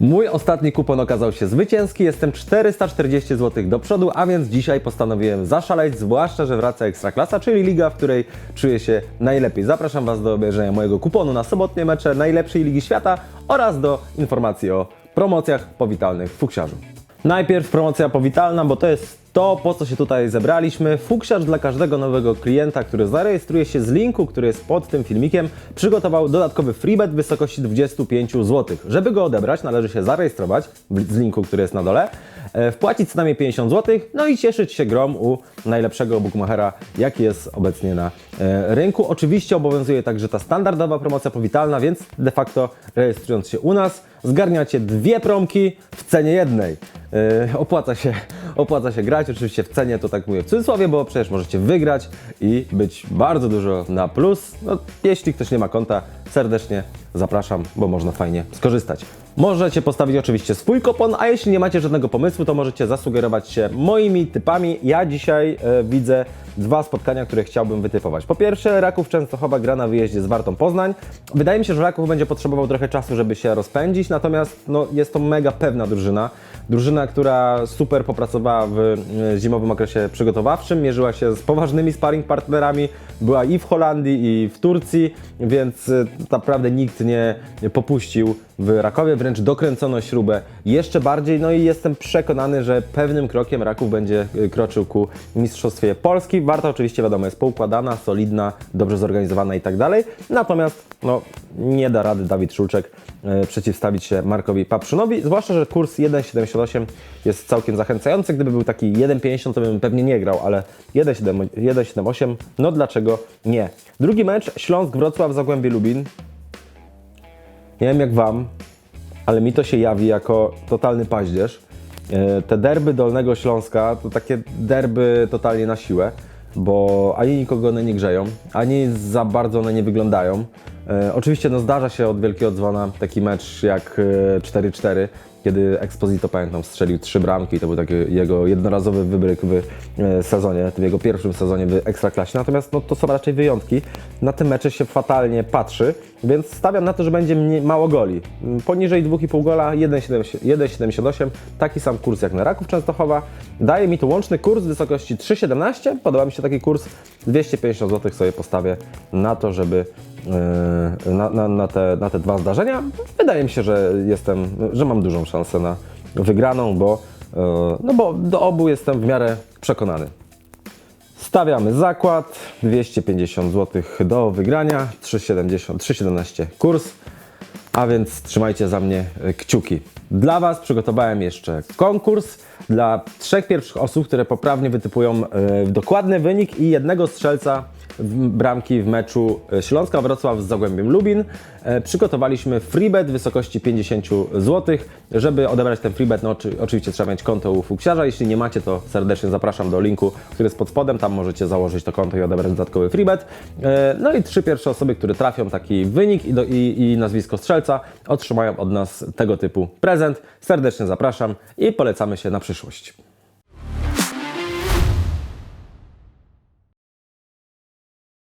Mój ostatni kupon okazał się zwycięski, jestem 440 zł do przodu, a więc dzisiaj postanowiłem zaszaleć, zwłaszcza, że wraca Ekstraklasa, czyli liga, w której czuję się najlepiej. Zapraszam Was do obejrzenia mojego kuponu na sobotnie mecze najlepszej ligi świata oraz do informacji o promocjach powitalnych w Fuksiarzu. Najpierw promocja powitalna, bo to jest to, po co się tutaj zebraliśmy. Fuksiarz dla każdego nowego klienta, który zarejestruje się z linku, który jest pod tym filmikiem, przygotował dodatkowy freebet w wysokości 25 zł. Żeby go odebrać, należy się zarejestrować z linku, który jest na dole, e, wpłacić co najmniej 50 zł, no i cieszyć się grom u najlepszego bookmachera, jaki jest obecnie na e, rynku. Oczywiście obowiązuje także ta standardowa promocja powitalna, więc de facto rejestrując się u nas, zgarniacie dwie promki w cenie jednej. E, opłaca, się, opłaca się grać, oczywiście w cenie to tak mówię w cudzysłowie, bo przecież możecie wygrać i być bardzo dużo na plus. No, jeśli ktoś nie ma konta, serdecznie zapraszam, bo można fajnie skorzystać. Możecie postawić oczywiście swój kupon, a jeśli nie macie żadnego pomysłu, to możecie zasugerować się moimi typami. Ja dzisiaj e, widzę dwa spotkania, które chciałbym wytypować. Po pierwsze, Raków Częstochowa gra na wyjeździe z Wartą Poznań. Wydaje mi się, że Raków będzie potrzebował trochę czasu, żeby się rozpędzić, natomiast no, jest to mega pewna drużyna. Drużyna, która super popracowała w e, zimowym okresie przygotowawczym, mierzyła się z poważnymi sparring partnerami, była i w Holandii, i w Turcji, więc e, naprawdę nikt nie popuścił w Rakowie, wręcz dokręcono śrubę jeszcze bardziej, no i jestem przekonany, że pewnym krokiem Raków będzie e, kroczył ku Mistrzostwie Polski. Warta oczywiście, wiadomo, jest poukładana, solidna, dobrze zorganizowana i tak dalej, natomiast no, nie da rady Dawid Szulczek e, przeciwstawić się Markowi Paprzynowi, zwłaszcza, że kurs 1,78 jest całkiem zachęcający. Gdyby był taki 1,50 to bym pewnie nie grał, ale 1,7 1,78 no dlaczego nie? Drugi mecz Śląsk-Wrocław, Zagłębie Lubin. Nie wiem jak Wam, ale mi to się jawi jako totalny paździerz. E, Te derby Dolnego Śląska to takie derby totalnie na siłę, bo ani nikogo one nie grzeją, ani za bardzo one nie wyglądają. E, Oczywiście no, zdarza się od wielkiego dzwona taki mecz jak e, 4-4, kiedy Exposito, pamiętam, strzelił trzy bramki i to był taki jego jednorazowy wybryk w e, sezonie, w jego pierwszym sezonie w Ekstraklasie. Natomiast no, to są raczej wyjątki. Na te mecze się fatalnie patrzy, więc stawiam na to, że będzie mniej, mało goli. Mm, Poniżej 2,5 gola 1,7 1,78, taki sam kurs jak na Raków Częstochowa. Daje mi tu łączny kurs w wysokości 3,17. Podoba mi się taki kurs. 250 zł sobie postawię na to, żeby na, na, na, te, na te dwa zdarzenia. Wydaje mi się, że jestem, że mam dużą szansę na wygraną, bo, yy, no bo do obu jestem w miarę przekonany. Stawiamy zakład, 250 zł do wygrania, 3,70 3,17 kurs, a więc trzymajcie za mnie e, kciuki. Dla Was przygotowałem jeszcze konkurs dla trzech pierwszych osób, które poprawnie wytypują e, dokładny wynik i jednego strzelca bramki w meczu e, Śląska Wrocław z Zagłębiem Lubin. Przygotowaliśmy freebet w wysokości 50 zł. Żeby odebrać ten freebet, no oczy, oczywiście trzeba mieć konto u Fuksiarza. Jeśli nie macie, to serdecznie zapraszam do linku, który jest pod spodem. Tam możecie założyć to konto i odebrać dodatkowy freebet. No i trzy pierwsze osoby, które trafią taki wynik i, do, i, i nazwisko strzelca, otrzymają od nas tego typu prezent. Serdecznie zapraszam i polecamy się na przyszłość.